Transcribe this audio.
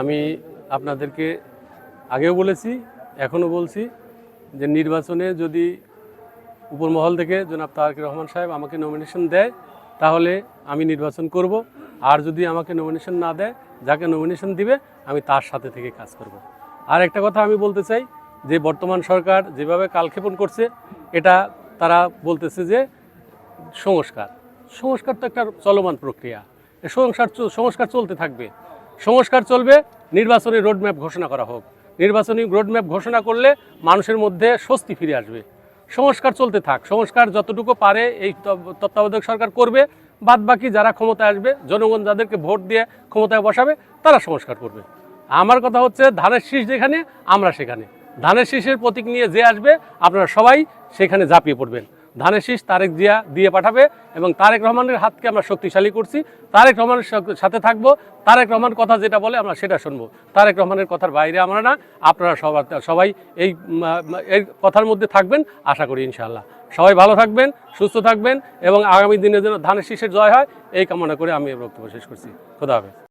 আমি আপনাদেরকে আগেও বলেছি, এখনও বলছি যে নির্বাচনে যদি উপরমহল থেকে জনাব তারেক রহমান সাহেব আমাকে নমিনেশন দেয়, তাহলে আমি নির্বাচন করব। আর যদি আমাকে নমিনেশন না দেয়, যাকে নমিনেশন দিবে, আমি তার সাথে থেকে কাজ করব। আর একটা কথা আমি বলতে চাই, যে বর্তমান সরকার যেভাবে কালক্ষেপণ করছে, এটা তারা বলতেছে যে সংস্কার। সংস্কার তো একটা চলমান প্রক্রিয়া। সংস্কার সংস্কার চলতে থাকবে। সংস্কার চলবে, নির্বাচনী রোডম্যাপ ঘোষণা করা হোক। নির্বাচনী রোডম্যাপ ঘোষণা করলে মানুষের মধ্যে স্বস্তি ফিরে আসবে। সংস্কার চলতে থাক, সংস্কার যতটুকু পারে এই তত্ত্বাবধায়ক সরকার করবে বাদ বাকি যারা ক্ষমতায় আসবে, জনগণ যাদেরকে ভোট দিয়ে ক্ষমতায় বসাবে, তারা সংস্কার করবে। আমার কথা হচ্ছে, ধানের শীষ যেখানে, আমরা সেখানে। ধানের শীষের প্রতীক নিয়ে যে আসবে, আপনারা সবাই সেখানে ঝাঁপিয়ে পড়বেন। ধানের শীষ তারেক জিয়া দিয়ে পাঠাবে এবং তারেক রহমানের হাতকে আমরা শক্তিশালী করছি। তারেক রহমানের সাথে থাকব। তারেক রহমান কথা যেটা বলে আমরা সেটা শুনব। তারেক রহমানের কথার বাইরে আমরা না, আপনারা সবার সবাই এই এই কথার মধ্যে থাকবেন, আশা করি ইনশাআল্লাহ। সবাই ভালো থাকবেন, সুস্থ থাকবেন এবং আগামী দিনের জন্য ধানের শীষের জয় হয়, এই কামনা করে আমি বক্তব্য শেষ করছি। খোদা হাফেজ।